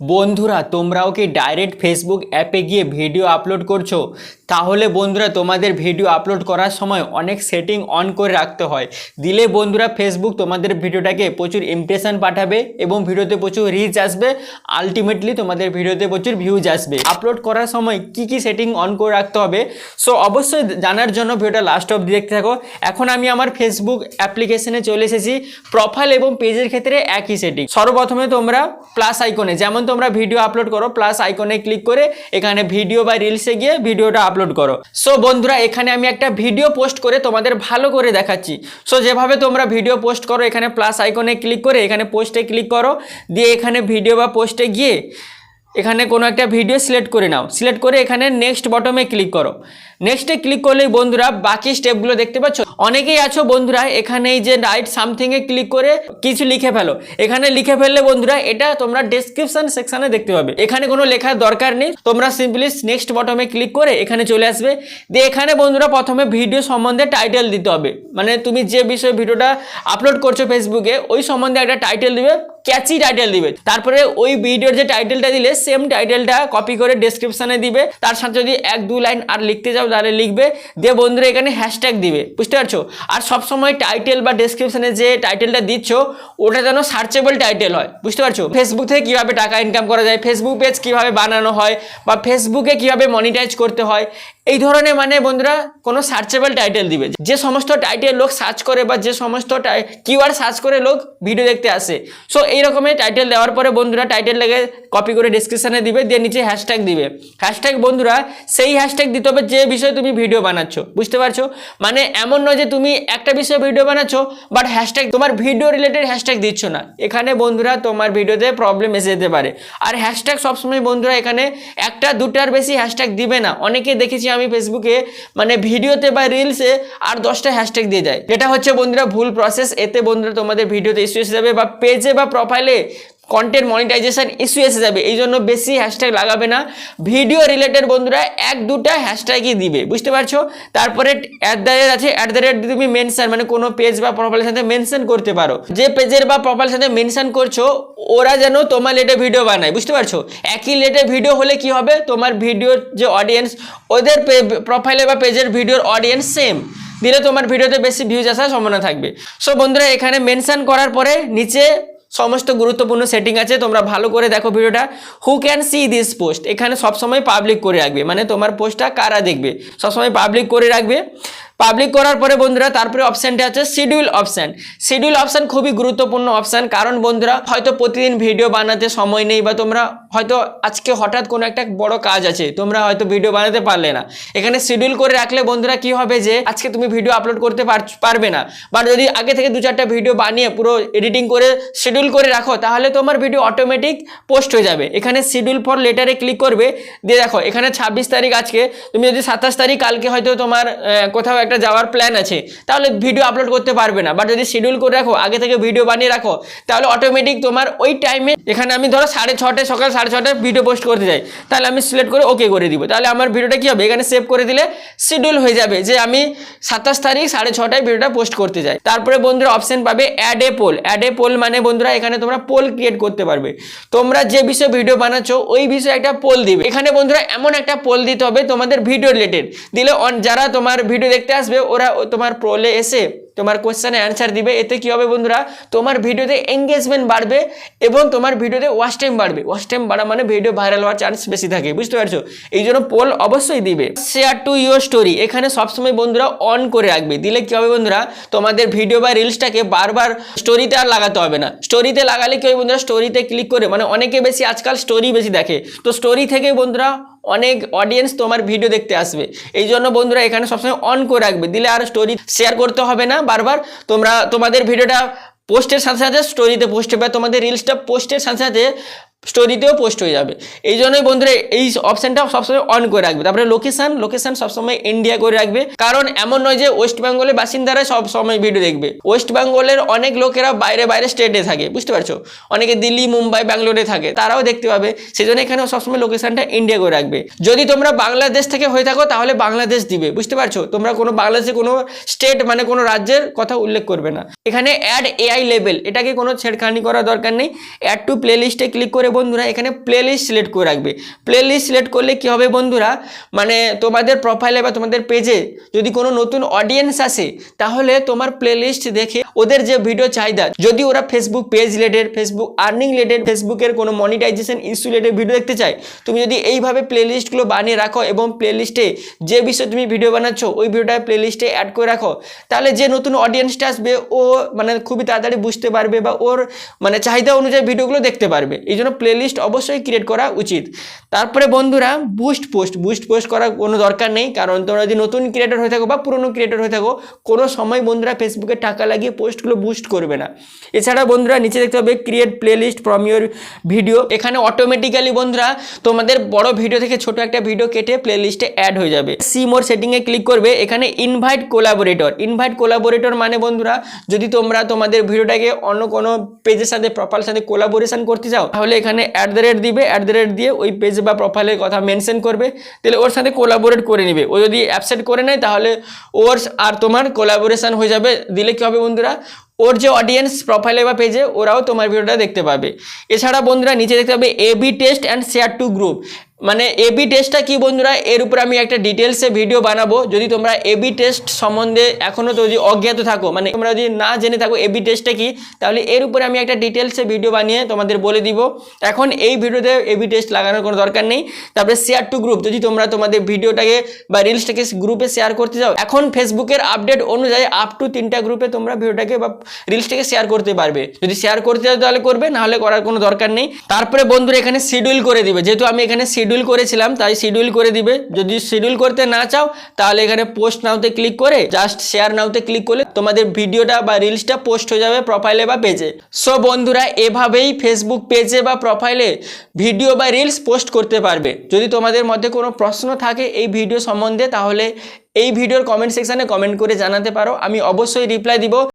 বন্ধুরা, তোমরাও কি ডাইরেক্ট ফেসবুক অ্যাপে গিয়ে ভিডিও আপলোড করছ? তাহলে বন্ধুরা, তোমাদের ভিডিও আপলোড করার সময় অনেক সেটিং অন করে রাখতে হয়। দিলে বন্ধুরা ফেসবুক তোমাদের ভিডিওটাকে প্রচুর ইমপ্রেশন পাঠাবে এবং ভিডিওতে প্রচুর রিচ আসবে। আলটিমেটলি তোমাদের ভিডিওতে প্রচুর ভিউজ আসবে। আপলোড করার সময় কি কি সেটিং অন করে রাখতে হবে? সো অবশ্যই জানার জন্য ভিডিওটা লাস্ট অব দেখতে থাকো। এখন আমি আমার ফেসবুক অ্যাপ্লিকেশনে চলে এসেছি। প্রোফাইল এবং পেজের ক্ষেত্রে একই সেটিং সর্বপ্রথমে তোমরা প্লাস আইকনে যেমন তোমরা ভিডিও আপলোড করো প্লাস আইকনে ক্লিক করে এখানে ভিডিও বা রিলসে গিয়ে ভিডিওটা আপলোড করো। সো বন্ধুরা, এখানে আমি একটা ভিডিও পোস্ট করে তোমাদের ভালো করে দেখাচ্ছি। সো যেভাবে তোমরা ভিডিও পোস্ট করো, এখানে প্লাস আইকনে ক্লিক করে এখানে পোস্টে ক্লিক করো, দিয়ে এখানে ভিডিও বা পোস্টে গিয়ে এখানে কোনো একটা ভিডিও সিলেক্ট করে নাও। সিলেক্ট করে এখানে নেক্সট বটমে ক্লিক করো। নেক্সটে ক্লিক করলেই বন্ধুরা বাকি স্টেপগুলো দেখতে পাচ্ছ? অনেকেই আছো বন্ধুরা, এখানে এই যে রাইট সামথিংয়ে ক্লিক করে কিছু লিখে ফেলো। এখানে লিখে ফেললে বন্ধুরা এটা তোমরা ডেসক্রিপশন সেকশানে দেখতে পাবে। এখানে কোনো লেখার দরকার নেই। তোমরা সিম্পলি নেক্সট বটমে ক্লিক করে এখানে চলে আসবে। দিয়ে এখানে বন্ধুরা প্রথমে ভিডিও সম্বন্ধে টাইটেল দিতে হবে। মানে তুমি যে বিষয়ে ভিডিওটা আপলোড করছ ফেসবুকে ওই সম্বন্ধে একটা টাইটেল দিবে। ক্যাচি টাইটেল দিবে। তারপরে ওই ভিডিওর যে টাইটেলটা দিলে সেম টাইটেলটা কপি করে ডেসক্রিপশনে দিবে। তার সাথে যদি এক দু লাইন আর লিখতে যাও তাহলে লিখবে দিয়ে বন্ধুরা, এখানে হ্যাশট্যাগ দিবে। বুঝতে পারছ? আর সবসময় টাইটেল বা ডেসক্রিপশনে যে টাইটেলটা দিচ্ছ, ওটা যেন সার্চেবল টাইটেল হয়। বুঝতে পারছ? ফেসবুক থেকে কীভাবে টাকা ইনকাম করা যায় ফেসবুক পেজ কীভাবে বানানো হয়, বা ফেসবুকে কীভাবে মনিটাইজ করতে হয় এই ধরনের মানে বন্ধুরা কোনো সার্চেবল টাইটেল দিবে। যে সমস্ত টাইটেল লোক সার্চ করে বা যে সমস্ত কিওয়ার্ড সার্চ করে লোক ভিডিও দেখতে আসে। সো এই রকমের টাইটেল দেওয়ার পরে বন্ধুরা টাইটেল লেগে কপি করে ডিসক্রিপশানে দিবে, দিয়ে নিচে হ্যাশট্যাগ দিবে। হ্যাশট্যাগ বন্ধুরা, সেই হ্যাশট্যাগ দিতে হবে যে বিষয়ে তুমি ভিডিও বানাচ্ছ। বুঝতে পারছ? মানে এমন নয় যে তুমি একটা বিষয়ে ভিডিও বানাচ্ছ বাট হ্যাশট্যাগ তোমার ভিডিও রিলেটেড হ্যাশট্যাগ দিচ্ছ না। এখানে বন্ধুরা তোমার ভিডিওতে প্রবলেম এসে যেতে পারে। আর হ্যাশট্যাগ সবসময় বন্ধুরা এখানে একটা, দুটার বেশি হ্যাশট্যাগ দিবে না। অনেকে দেখেছি আমি ফেসবুকে মানে ভিডিওতে বা রিলসে আর দশটা হ্যাশট্যাগ দিয়ে দেয়। এটা হচ্ছে বন্ধুরা ভুল প্রসেস এতে বন্ধুরা তোমাদের ভিডিওতে ইস্যু এসে যাবে বা পেজে বা প্রোফাইলে কন্টেন্ট মনিটাইজেশন ইস্যু এসে যাবে। এই জন্য বেশি হ্যাশট্যাগ লাগাবে না। ভিডিও রিলেটেড বন্ধুরা এক দুটা হ্যাশট্যাগই দিবে, বুঝতে পারছ? তারপরে অ্যাট দ্য রেট আছে অ্যাট দ্য রেট তুমি মেনশন মানে কোনো পেজ বা প্রোফাইলের সাথে মেনশন করতে পারো। যে পেজের বা প্রোফাইলের সাথে মেনশন করছ, ওরা যেন তোমার লেটে ভিডিও বানায়, বুঝতে পারছ? একই লেটে ভিডিও হলে কি হবে? তোমার ভিডিওর যে অডিয়েন্স ওদের প্রোফাইলে বা পেজের ভিডিওর অডিয়েন্স সেম দিলে তোমার ভিডিওতে বেশি ভিউজ আসার সম্ভাবনা থাকবে। সো বন্ধুরা, এখানে মেনশন করার পরে নিচে সমস্ত গুরুত্বপূর্ণ সেটিং আছে, তোমরা ভালো করে দেখো ভিডিওটা। Who can see this post এখানে সবসময় পাবলিক করে রাখবে। মানে তোমার পোস্টটা কারা দেখবে? সবসময় পাবলিক করে রাখবে। পাবলিক করার পরে বন্ধুরা, তারপরে অপশানটা আছে শিডিউল অপশান শিডিউল অপশান খুবই গুরুত্বপূর্ণ অপশান কারণ বন্ধুরা, হয়তো প্রতিদিন ভিডিও বানাতে সময় নেই বা তোমরা হয়তো আজকে হঠাৎ কোনো একটা বড় কাজ আছে, তোমরা হয়তো ভিডিও বানাতে পারলে না। এখানে শিডিউল করে রাখলে বন্ধুরা কি হবে যে, আজকে তুমি ভিডিও আপলোড করতে পার- পারবে না। বা যদি আগে থেকে দু চারটা ভিডিও বানিয়ে পুরো এডিটিং করে শিডিউল করে রাখো, তাহলে তোমার ভিডিও অটোমেটিক পোস্ট হয়ে যাবে। এখানে শিডিউল ফর লেটারে ক্লিক করবে, দিয়ে দেখো, এখানে ছাব্বিশ তারিখ আজকে, তুমি যদি সাতাশ তারিখ কালকে হয়তো তোমার কোথাও একটা যাওয়ার প্ল্যান আছে, তাহলে ভিডিও আপলোড করতে পারবে না। বাট যদি শিডিউল করে রাখো, আগে থেকে ভিডিও বানিয়ে রাখো, তাহলে অটোমেটিক তোমার ওই টাইমে এখানে আমি ধরো সাড়ে ছটায়, সকাল সাড়ে ছটায় ভিডিও পোস্ট করতে যাই, তাহলে আমি সিলেক্ট করে ওকে করে দিব। তাহলে আমার ভিডিওটা কী হবে? এখানে সেভ করে দিলে শিডিউল হয়ে যাবে যে আমি সাতাশ তারিখ সাড়ে ছটায় ভিডিওটা পোস্ট করতে যাই। তারপরে বন্ধুরা অপশন পাবে add a poll add a poll মানে বন্ধুরা এখানে তোমরা পোল ক্রিয়েট করতে পারবে। তোমরা যে বিষয়ে ভিডিও বানাচ্ছো, ওই বিষয়ে একটা পোল দিবে। এখানে বন্ধুরা এমন একটা পোল দিতে হবে তোমাদের ভিডিও রিলেটেড দিলে যারা তোমার ভিডিও দেখতে আসবে, ওরা তোমার পোলে এসে তোমার কোশ্চেনে অ্যান্সার দিবে। এতে কি হবে বন্ধুরা? তোমার ভিডিওতে এঙ্গেজমেন্ট বাড়বে এবং তোমার ভিডিওতে ওয়াচ টাইম বাড়বে। ওয়াচ টাইম বাড়া মানে ভিডিও ভাইরাল হওয়ার চান্স বেশি থাকে, বুঝতে পারছ? এই জন্য পোল অবশ্যই দিবে। শেয়ার টু ইউর স্টোরি এখানে সবসময় বন্ধুরা অন করে রাখবে। দিলে কি হবে বন্ধুরা? তোমাদের ভিডিও বা রিলসটাকে বারবার স্টোরিতে আর লাগাতে হবে না। স্টোরিতে লাগালে কি হবে বন্ধুরা? স্টোরিতে ক্লিক করে মানে অনেকে বেশি আজকাল স্টোরি বেশি দেখে। তো স্টোরি থেকে বন্ধুরা অনেক অডিয়েন্স তোমার ভিডিও দেখতে আসবে। এই জন্য বন্ধুরা এখানে সবসময় অন করে রাখবে। দিলে আর স্টোরি শেয়ার করতে হবে না। বারবার তোমরা তোমাদের ভিডিওটা পোস্টের সাথে সাথে স্টোরিতে পোস্ট হবে তোমাদের রিলসটা পোস্টের সাথে সাথে স্টোরিতেও পোস্ট হয়ে যাবে। এই জন্যই বন্ধুরা, এই অপশানটা সবসময় অন করে রাখবে। তারপরে লোকেশান লোকেশন সবসময় ইন্ডিয়া করে রাখবে। কারণ এমন নয় যে ওয়েস্ট বেঙ্গলের বাসিন্দারা সব সময় ভিডিও দেখবে। ওয়েস্ট বেঙ্গলের অনেক লোকেরা বাইরে বাইরে স্টেটে থাকে, বুঝতে পারছ? অনেকে দিল্লি, মুম্বাই, ব্যাঙ্গালোরে থাকে, তারাও দেখতে পাবে। সেই জন্য এখানে সবসময় লোকেশনটা ইন্ডিয়া করে রাখবে। যদি তোমরা বাংলাদেশ থেকে হয়ে থাকো, তাহলে বাংলাদেশ দিবে, বুঝতে পারছ? তোমরা কোনো বাংলাদেশে কোনো স্টেট মানে কোনো রাজ্যের কথা উল্লেখ করবে না। এখানে অ্যাড এআই লেভেল এটাকে কোনো ছেড়খানি করার দরকার নেই। অ্যাড টু প্লে লিস্টে ক্লিক করে করে বন্ধুরা এখানে প্লেলিস্ট সিলেক্ট করে রাখবে। প্লেলিস্ট সিলেক্ট করলে কি হবে বন্ধুরা? মানে তোমাদের প্রোফাইলে বা তোমাদের পেজে যদি কোনো নতুন অডিয়েন্স আসে, তাহলে তোমার প্লেলিস্ট দেখে ওদের যে ভিডিও চাহিদা, যদি ওরা Facebook page related Facebook earning related ফেসবুকের কোনো মনিটাইজেশন ইস্যু রিলেটেড ভিডিও দেখতে চাই তুমি যদি এইভাবে প্লেলিস্টগুলো বানিয়ে রাখো এবং প্লেলিস্টে যে বিষয়ে তুমি ভিডিও বানাচ্ছ, ওই ভিডিওটা প্লেলিস্টে অ্যাড করে রাখো, তাহলে যে নতুন অডিয়েন্সটা আসবে, ও মানে খুবই তাড়াতাড়ি বুঝতে পারবে বা ওর মানে চাহিদা অনুযায়ী ভিডিওগুলো দেখতে পারবে। এই জন্য প্লেলিস্ট অবশ্যই ক্রিয়েট করা উচিত। তারপরে বন্ধুরা বুস্ট পোস্ট বুস্ট পোস্ট করার কোনো দরকার নেই, কারণ তোমরা যদি নতুন ক্রিয়েটর হয়ে থাকো বা পুরনো ক্রিয়েটর হয়ে থাকো, কোনো সময় বন্ধুরা ফেসবুকে টাকা লাগিয়ে পোস্টগুলো বুস্ট করবে না। এছাড়া বন্ধুরা, নিচে দেখতে হবে create playlist from your video এখানে অটোমেটিক্যালি বন্ধুরা, তোমাদের বড় ভিডিও থেকে ছোট একটা ভিডিও কেটে প্লেলিস্টে অ্যাড হয়ে যাবে। সি মোর সেটিংয়ে ক্লিক করবে, এখানে ইনভাইট কোলাবোরেটর ইনভাইট কোলাবোরেটর মানে বন্ধুরা, যদি তোমরা তোমাদের ভিডিওটাকে অন্য কোনো পেজের সাথে প্রোফাইলের সাথে কোলাবোরেশন করতে চাও, তাহলে এখানে অ্যাট দ্য রেট দিবে অ্যাট দ্য রেট দিয়ে ওই পেজ বা প্রোফাইলের কথা মেনশন করবে, তাহলে ওর সাথে কোলাবোরেট করে নিবে। ও যদি অ্যাপসেট করে নেয়, তাহলে ওর আর তোমার কোলাবোরেশন হয়ে যাবে। দিলে কী হবে বন্ধুরা? ওর যে অডিয়েন্স প্রোফাইলে বা পেজে ওরাও তোমার ভিডিওটা দেখতে পাবে। এছাড়া বন্ধুরা, নিচে দেখতে পাবে A B test and share to group মানে এবি টেস্টটা কি বন্ধুরা? এর উপর আমি একটা ডিটেলসে ভিডিও বানাবো। যদি তোমরা এবি টেস্ট সম্বন্ধে এখনও তো যদি অজ্ঞাত থাকো মানে তোমরা যদি না জেনে থাকো এবি টেস্টটা কি, তাহলে এর উপরে আমি একটা ডিটেলসে ভিডিও বানিয়ে তোমাদের বলে দিব। এখন এই ভিডিওতে এবি টেস্ট লাগানোর কোনো দরকার নেই। তারপরে শেয়ার টু গ্রুপ যদি তোমরা তোমাদের ভিডিওটাকে বা রিলসটাকে গ্রুপে শেয়ার করতে যাও এখন ফেসবুকের আপডেট অনুযায়ী আপ টু তিনটা গ্রুপে তোমরা ভিডিওটাকে বা রিলসটাকে শেয়ার করতে পারবে। যদি শেয়ার করতে চাও তাহলে করবে নাহলে করার কোনো দরকার নেই। তারপরে বন্ধুরা এখানে শিডিউল করে দিবে। যেহেতু আমি এখানে শিডিউল করেছিলাম, তাই শিডিউল করে দিবে। যদি শিডিউল করতে না চাও, তাহলে এখানে পোস্ট নাওতে ক্লিক করে জাস্ট শেয়ার নাওতে ক্লিক করলে তোমাদের ভিডিওটা বা রিলসটা পোস্ট হয়ে যাবে প্রোফাইলে বা পেজে সো বন্ধুরা, এভাবেই ফেসবুক পেজে বা প্রোফাইলে ভিডিও বা রিলস পোস্ট করতে পারবে। যদি তোমাদের মধ্যে কোনো প্রশ্ন থাকে এই ভিডিও সম্বন্ধে, তাহলে এই ভিডিওর কমেন্ট সেকশানে কমেন্ট করে জানাতে পারো। আমি অবশ্যই রিপ্লাই দিব।